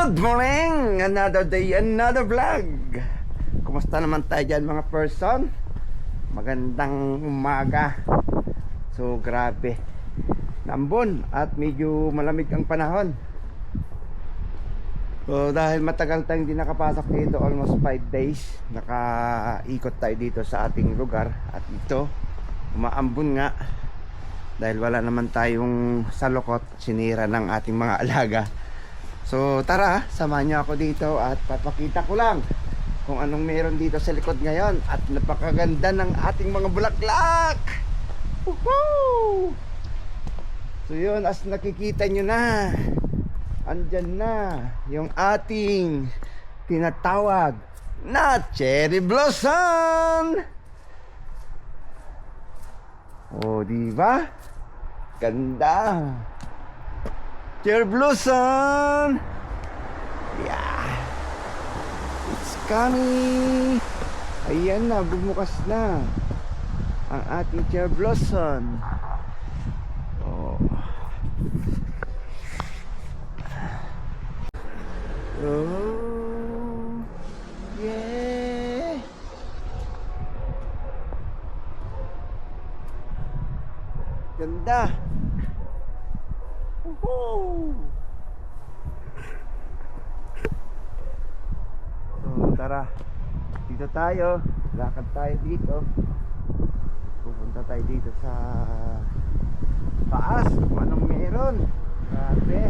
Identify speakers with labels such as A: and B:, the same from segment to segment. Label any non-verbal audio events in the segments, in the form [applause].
A: Good morning! Another day, another vlog. Kumusta naman tayo dyan mga person? Magandang umaga. So grabe. Nambon at medyo malamig ang panahon. So dahil matagal tayong hindi nakapasok dito, almost 5 days, nakaikot tayo dito sa ating lugar. At ito, umaambon nga. Dahil wala naman tayong salukot, sinira ng ating mga [laughs] alaga. So tara, samahan niyo ako dito at papakita ko lang kung anong meron dito sa likod ngayon at napakaganda ng ating mga bulaklak. Woohoo! So yun, as nakikita nyo na, andyan na yung ating tinatawag na cherry blossom. Oh, di ba? Ganda. Cherry blossom. Yeah. It's coming. Ayan na, bumukas na ang ating cherry blossom. Oh. Oh. Yeah. Ganda. Woohoo! So, tara. Dito tayo. Lakad tayo dito. Pupunta tayo dito sa taas. Anong meron. Grabe.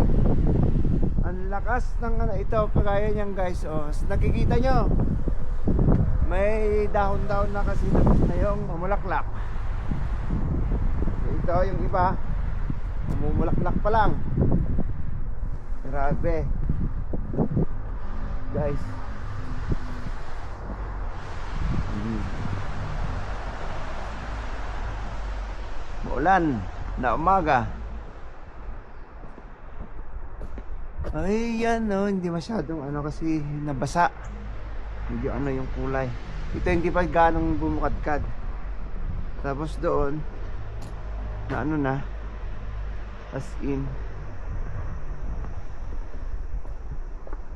A: Ang lakas ng ano ito. Kagaya niyan guys. Oh, nakikita nyo. May dahon-dahon na kasi tapos na yung mamulaklak. Ito yung iba. Mumulaklak pa lang. Grabe. Guys. Maulan na umaga. Ay, yan no, hindi masyadong ano kasi nabasa. Medyo ano yung kulay. Ito hindi pa ganong bumukadkad. Tapos doon, na ano na, as in,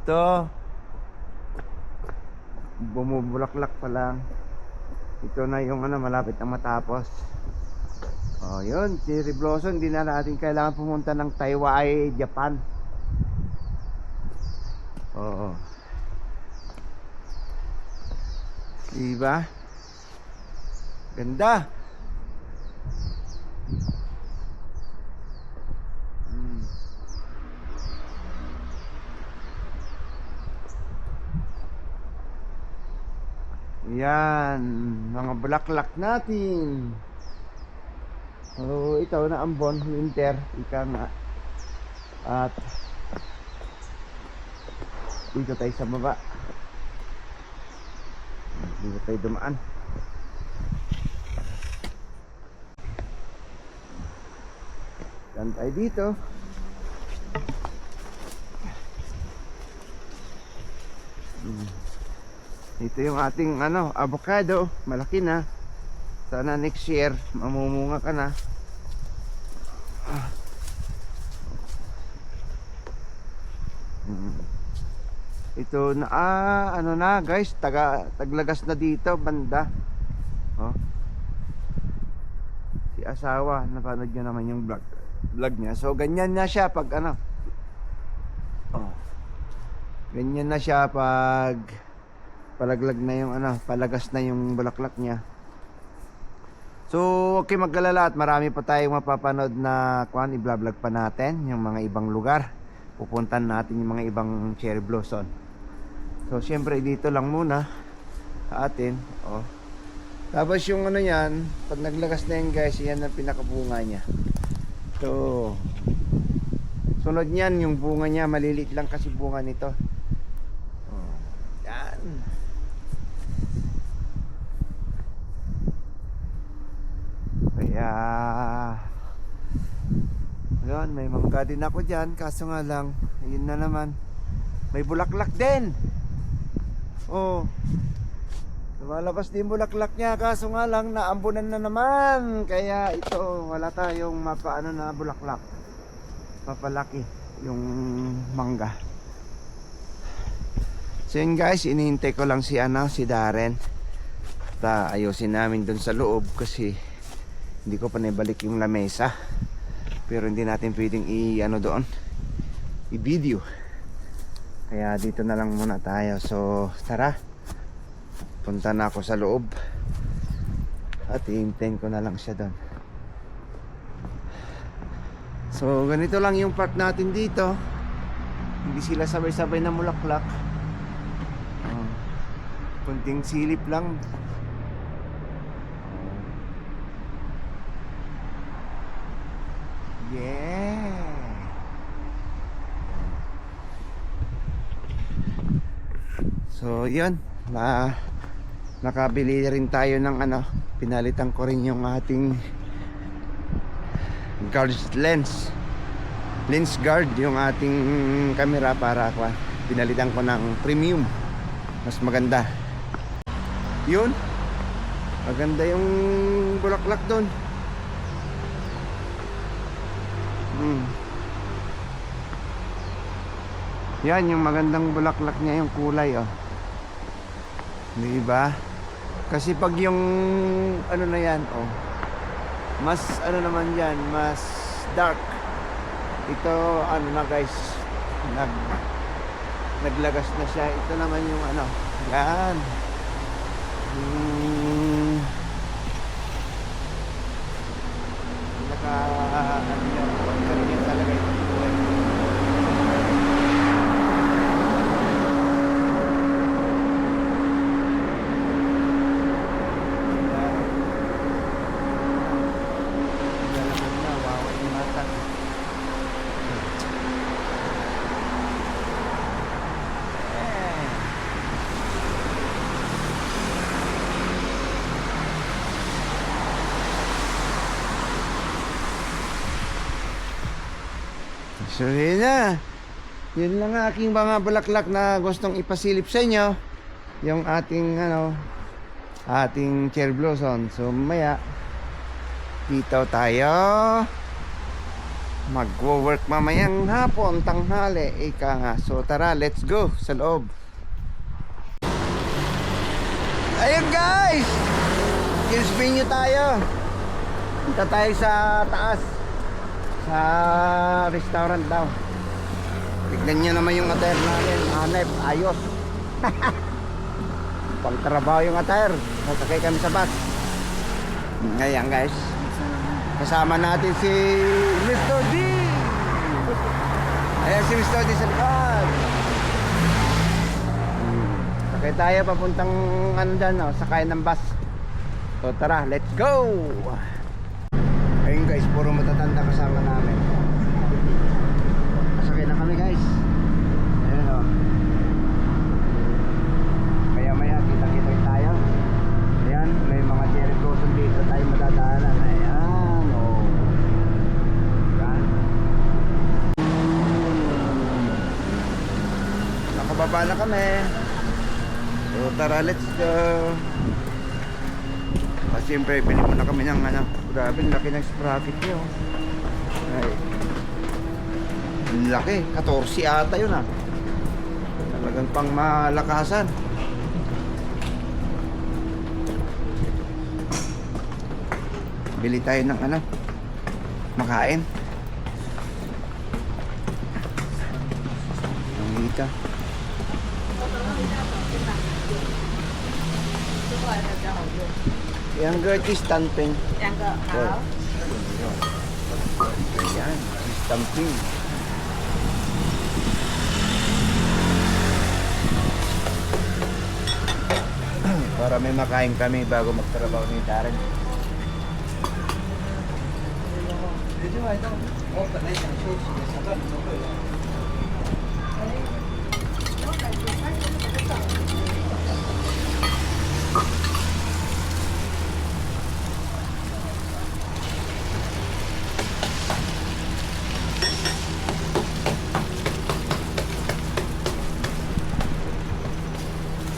A: ito, bumubulaklak pa lang. Ito na yung ano, malapit na matapos. Oh, yun, cherry blossom, hindi na natin kailangan pumunta ng Taiwan, Japan. Oo. Diba? Ganda. Hmm. Yan, mga bulaklak natin. So, ito na ambon, winter, ika nga. At dito tayo sa baba. Dito tayo dumaan. Dan tayo dito. Ito yung ating ano, avocado, malaki na. Sana next year mamumunga ka na. Hmm. Ito na ah, ano na guys, taga taglagas na dito banda. Oh. Si asawa, napanood niyo naman yung vlog vlog niya. So ganyan na siya pag ano. Oh. Ganyan na siya pag palaglag na yung ano, palagas na yung bulaklak niya. So, okay magkalala at marami pa tayong mapapanood na kuan i-vlog pa natin yung mga ibang lugar. Pupuntan natin yung mga ibang cherry blossom. So, syempre dito lang muna sa atin. Oh. Tapos yung ano yan, pag naglagas na yan guys, yan ang pinakabunga niya. So, sunod niyan yung bunga niya, maliliit lang kasi bunga nito. Oh. Yan. Kaya yun, may mangga din ako dyan. Kaso nga lang, yun na naman. May bulaklak din. Oh. Lumalabas din bulaklak niya. Kaso nga lang, naambunan na naman. Kaya ito, wala tayong mapaano na bulaklak. Papalaki Yung mangga. So yun guys, inihintay ko lang si ano, si Darren. Ta ayusin namin dun sa loob kasi hindi ko pa naibalik yung lamesa. Pero hindi natin pwedeng i ano doon, i-video. Kaya dito na lang muna tayo. So tara. Punta na ako sa loob. At iintayin ko na lang siya doon. So ganito lang yung park natin dito. Hindi sila sabay-sabay na mulaklak. Oh. Kunting silip lang. Oh. Yeah. So, yun. Na nakabili rin tayo ng ano, pinalitan ko rin yung ating guard lens. Lens guard yung ating camera para kwa, pinalitan ko ng premium. Mas maganda. Yun. Maganda yung bulaklak doon. Hmm. Yan yung magandang bulaklak niya yung kulay oh. Di ba? Kasi pag yung ano na yan, oh. Mas ano naman yan, mas dark. Ito ano na guys, nag naglagas na siya. Ito naman yung ano, yan. Hmm. Naka ano ganyan talaga yung kulay. Lalabas na, wawa yung mata. Eh. So yun na. Yun lang ang aking mga bulaklak na gustong ipasilip sa inyo. Yung ating ano, ating cherry blossom. So maya, dito tayo. Magwo-work mamayang hapon, tanghali, ika nga. So tara, let's go sa loob. Ayun guys! Kills venue tayo. Punta tayo sa taas. Sa restaurant daw. Tignan nyo naman yung attire namin. Hanep, ayos. [laughs] Pangtrabaho yung attire. Nasakay kami sa bus. Ngayon guys. Kasama natin si Mr. D. Ayan si Mr. D sa likod. Sakay tayo papuntang ano dyan, no? sakay ng bus. So tara, let's go! Ayun guys, puro matatanda kasama namin. Kasakay na kami guys. Ayun o. Kaya maya, kita-kita tayo. Ayan, may mga cherry blossom dito tayo madadaanan. Ayan, o. Ayan. Nakababa na kami. So tara, let's go. Siyempre, bili mo na kami ng ano. Grabe, laki ng sprocket niyo. Ay. Laki. 14 ata yun ah. Talagang pang malakasan. Bili tayo ng ano. Makain. Ang hita. Yang gertis Younger
B: is stamping.
A: Younger,
B: how?
A: Ayan, stamping. [clears throat] Para may makain kami bago magtrabaho ni Darren. Did you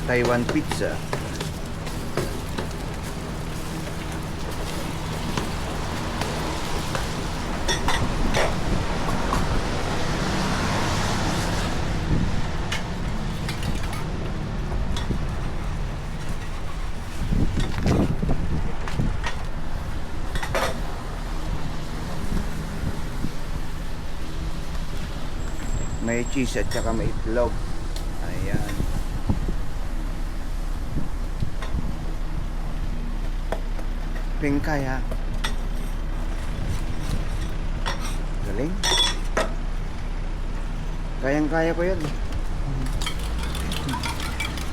A: Taiwan pizza. may cheese at saka may itlog Pingkay ha. Galing. Kayang-kaya ko yan.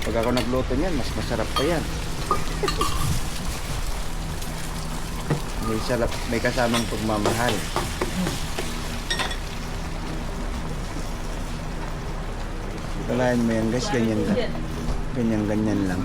A: Pag ako nagluto niyan, mas masarap pa yan. [laughs] may sarap, may kasamang pagmamahal. Kalahin mo yan guys, ganyan lang. Ganyan, ganyan lang.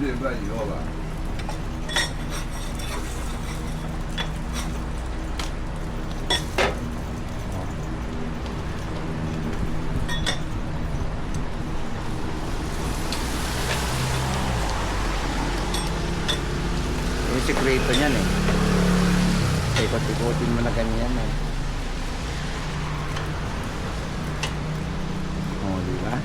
A: Yung sikreto niyan eh. Ikot-ikotin mo na ganyan eh. Oo, di ba?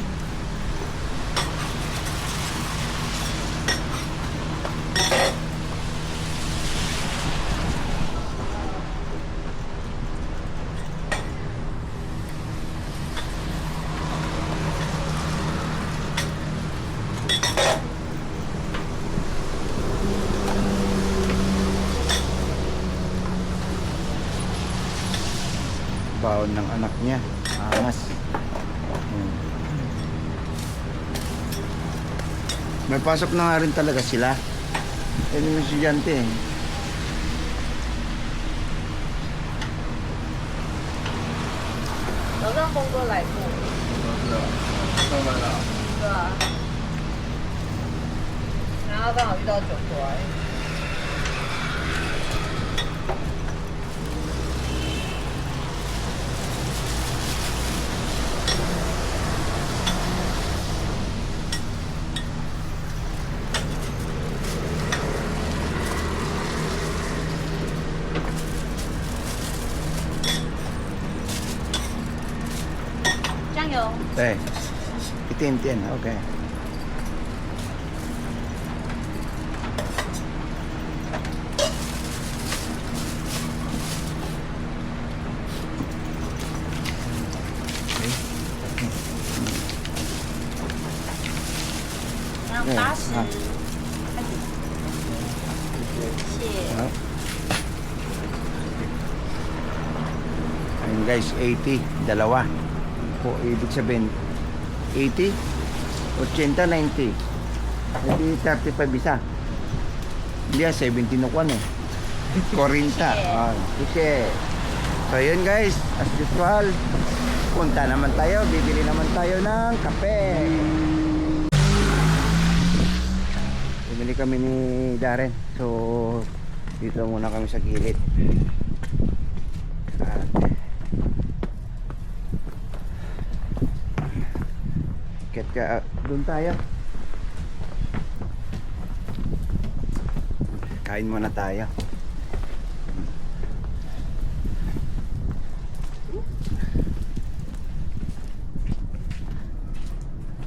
A: Baon ng anak niya. Angas. Hmm. May pasok na nga rin talaga sila. Eh, yung estudyante eh. 18th. Okay. Okay. Ah. Ayun guys, 80, dalawa. Po, ibig sabihin, 80, 80, 90. Hindi 35 isa. Hindi ah, 17 na kwan eh. [laughs] 40. Ah, sige. So yun guys, as usual, punta naman tayo, bibili naman tayo ng kape. Bumili kami ni Darren. So, dito muna kami sa gilid. At, Ket ka, ah, doon tayo. Kain muna tayo.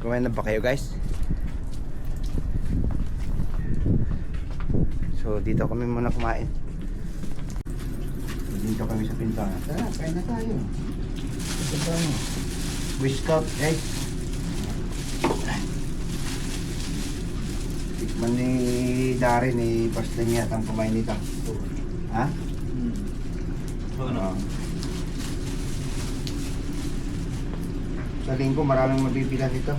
A: Kumain na ba kayo guys? So dito kami muna kumain. Dito kami sa pintuan. Tara, kain na tayo. Ito tayo. Whiskat, guys. Tikman ni Darren ni Basta niya ang kumain nito. Ha? Oo. Sa linggo maraming mabibilan ito.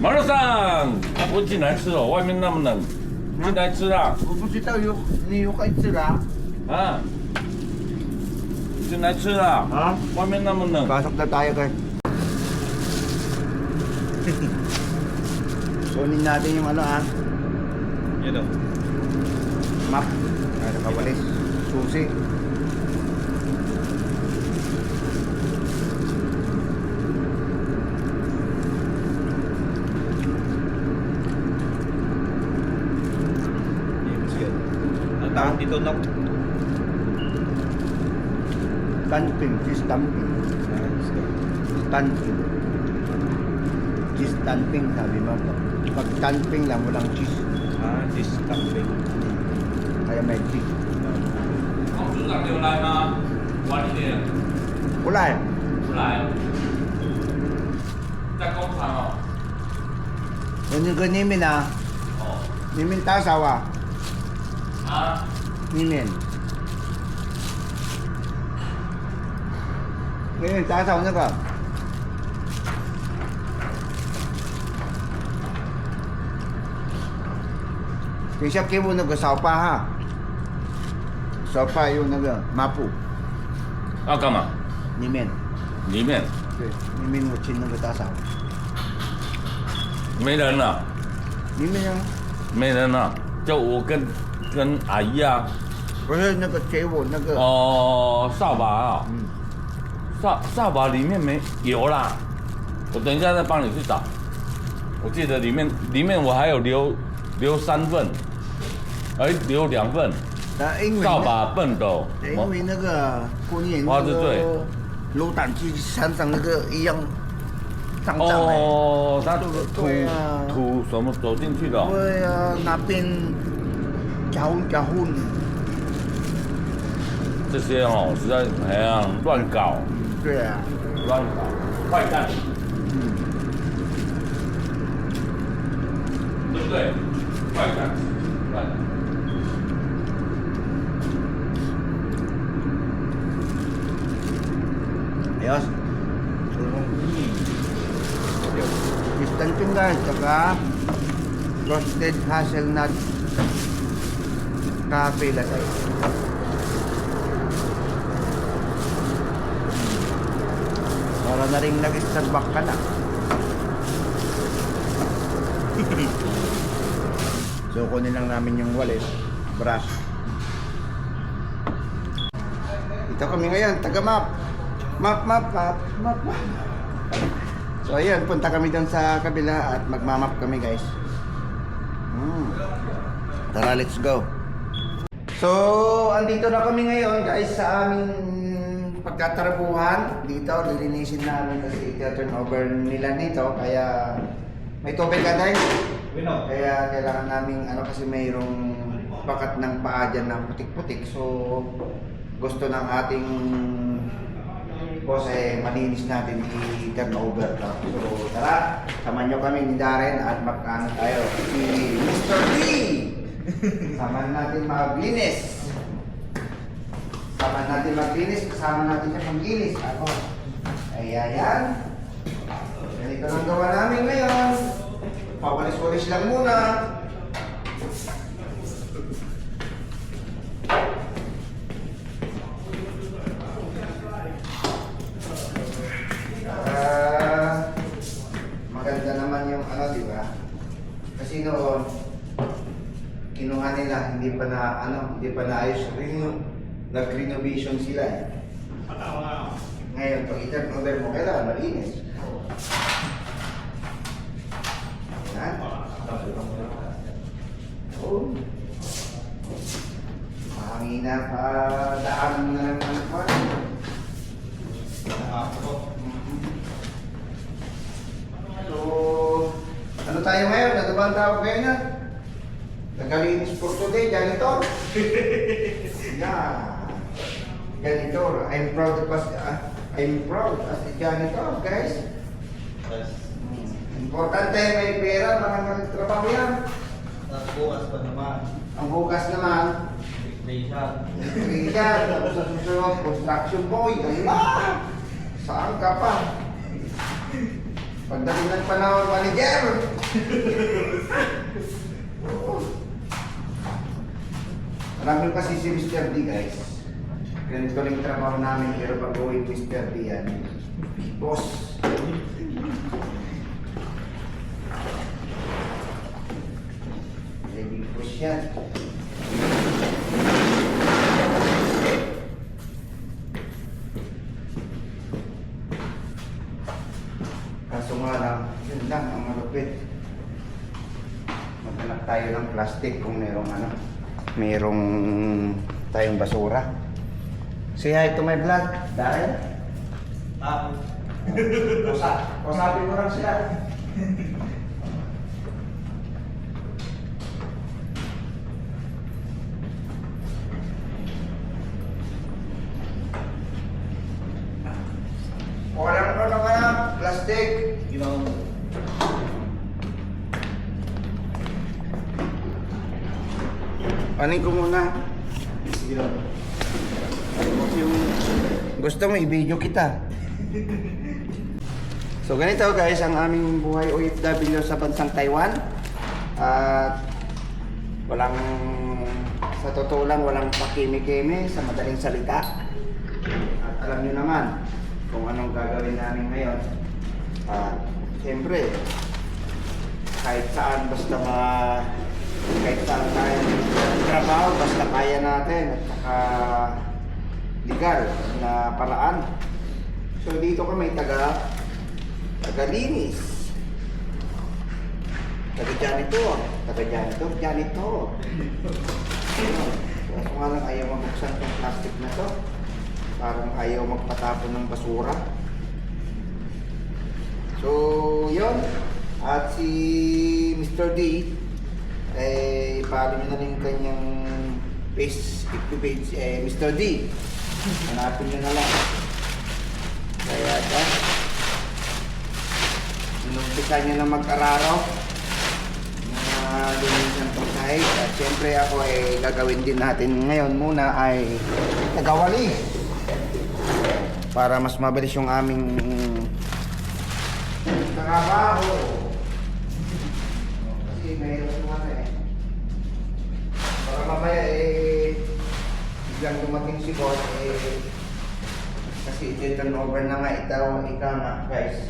C: 马老三，我进来吃了，外面那么冷，进来吃啦，
A: Pupunta tayo, niyukay sila.
C: 啊，进来吃啦，
A: Ha?
C: 外面那么冷。
A: Pasok na tayo guys. [laughs] Kunin natin yung ano ah,
C: 别的
A: ，map. Ano kawalis? Susi.
D: Ang tawag dito, Nok?
A: Tanping, cheese tanping. Tanping. Cheese tanping sabi mo. Pag-camping lang, walang cheese.
D: Ah, à, cheese camping.
A: Kaya may cheese.
C: Ông chủ tặng điều này mà Quá đi liền
A: Wala eh.
C: Không lại không? Chắc không phải không?
A: Ganyan ka nimin ah.
C: Ồ
A: Nimin tasaw ah.
C: À?
A: Hả? Nimin. Ngayon, tasaw na ka. 等一下给我那个扫把哈，扫把用那个抹布。
C: 要干嘛？
A: 里面。
C: 里面。
A: 对，里面我请那个打扫。
C: 没人了。
A: 里面啊。
C: 没人了，就我跟跟阿姨啊。
A: 不是那个给我那个。
C: 哦，扫把啊。
A: 嗯。
C: 扫扫把里面没有啦，我等一下再帮你去找。我记得里面里面我还有留留三份。哎，留两份
A: ，Ta Ingwen.
C: 扫把、笨斗
A: ，Ta Ingwen 那个过年
C: 花枝对
A: 卤蛋鸡山上那个一样脏脏的。
C: 哦，他土
A: 对啊。
C: 土什么走进去的？哦、
A: 对啊，那边结婚结婚，
C: 这些哦，实在哎呀乱搞。
A: 对啊，
C: 乱搞，坏蛋，对不对？坏蛋，
A: ayos. Instant yung guys, tsaka roasted hazelnut cafe latte. Para na rin nag-starbuck ka na. [laughs] so kunin lang namin yung wallet, brush. Ito kami ngayon, taga map. Map, map, map, map. So ayan, punta kami doon sa kabila at magmamap kami guys. Hmm. Tara, let's go. So, andito na kami ngayon guys sa aming pagkatarabuhan. Dito, lilinisin namin kasi ita-turnover nila nito. Kaya may tubig ka.
D: Wino.
A: Kaya kailangan namin ano kasi mayroong bakat ng paa dyan ng putik-putik. So gusto ng ating boss eh malinis natin i-turn over. So tara, samahan nyo kami ni Darren at magkano tayo. Si Mr. D! [laughs] Samahan natin maglinis. Samahan natin maglinis, kasama natin siya maglinis. Ako. Ayan, yan. Ganito lang gawa namin ngayon. Pawalis-walis lang muna. Pa na, ano, hindi pa naayos. Reno, nag-renovation sila eh. Ngayon, pag i-turnover mo, kailangan malinis. Yan. Oh. Mahangina pa, daan mo na lang ng kwan. So, ano tayo ngayon? Ano ba ang tawag ngayon yan? Nagalinis for today, janitor. [laughs] yeah. Janitor. I'm proud of us. ah, I'm proud as a janitor, guys. Importante may pera, mga nagtrabaho yan.
D: Bukas pa naman.
A: Ang bukas naman. Richard, tapos sa susunod, construction boy. Ala! Saan ka pa? Pagdating ng panahon, manager! [laughs] Marami kasi si Mr. D, guys. Ganito lang yung trabaho namin, pero pag gawin Mr. D yan, boss. Ready push yan. Kaso nga lang, yun lang ang malupit. Maghanap tayo ng plastic kung merong ano, merong tayong basura. Say hi to my vlog, dahil.
D: Ah, [laughs]
A: Kusa, kusapin mo lang sila. [laughs] Panin ko muna. gusto mo, i-video kita. So ganito guys, ang aming buhay OFW sa bansang Taiwan. At walang, sa totoo lang, walang pakimi-kimi sa madaling salita. At alam nyo naman kung anong gagawin namin ngayon. At siyempre, kahit saan basta ma kahit saan tayo trabaho basta kaya natin at saka legal na paraan. So dito kami taga taga linis. Taga janitor, taga janitor, janitor. Kaso nga lang ayaw mabuksan tong plastic na to. Parang ayaw magpatapon ng basura. So, yon At si Mr. D, eh, follow nyo na rin yung kanyang Facebook page, eh, Mr. D. Hanapin nyo na lang. Kaya ito, inumpisa nyo na linisan itong sahig. At syempre ako eh, gagawin din natin ngayon muna ay nagawali para mas mabilis yung aming trabaho. Biglang dumating si boss eh, kasi i-turn over na nga ito, ika nga guys.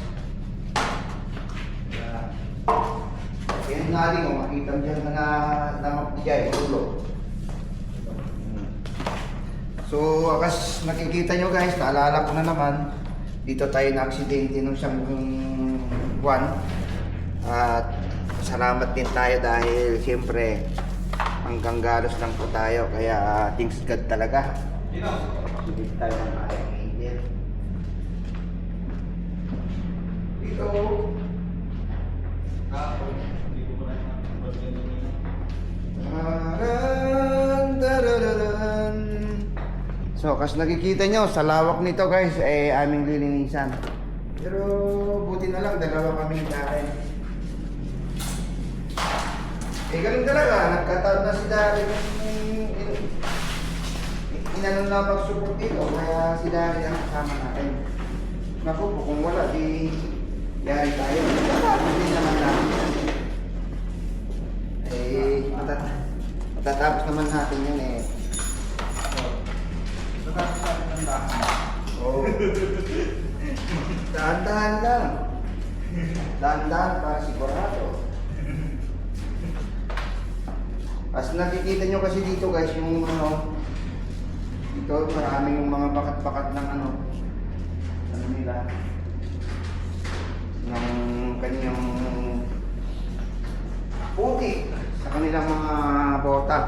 A: Kaya nga rin, kung makita mo dyan na na namapijay, ulo. So, akas nakikita nyo guys, naalala ko na naman, dito tayo na aksidente nung siyang buwan. At salamat din tayo dahil siyempre hanggang galos lang po tayo. Kaya uh, thanks God talaga. Hindi tayo ng angel. Dito. So, kas nakikita nyo, sa lawak nito guys, eh, aming lilinisan. Pero, buti na lang, dalawa kami dahil. Eh, ganun talaga, nagkataon na si Dari inano na mag-support dito, kaya si Dari ang kasama natin. Naku po, kung wala, di yari tayo. Hindi naman natin. Eh, matat matatapos naman natin yun eh. Matatapos natin ng dahan. Oo. Dahan-dahan lang. Dahan-dahan para sigurado. As nakikita nyo kasi dito guys, yung ano, dito maraming yung mga bakat-bakat ng ano, ano nila, ng kanyang puti sa kanilang mga bota.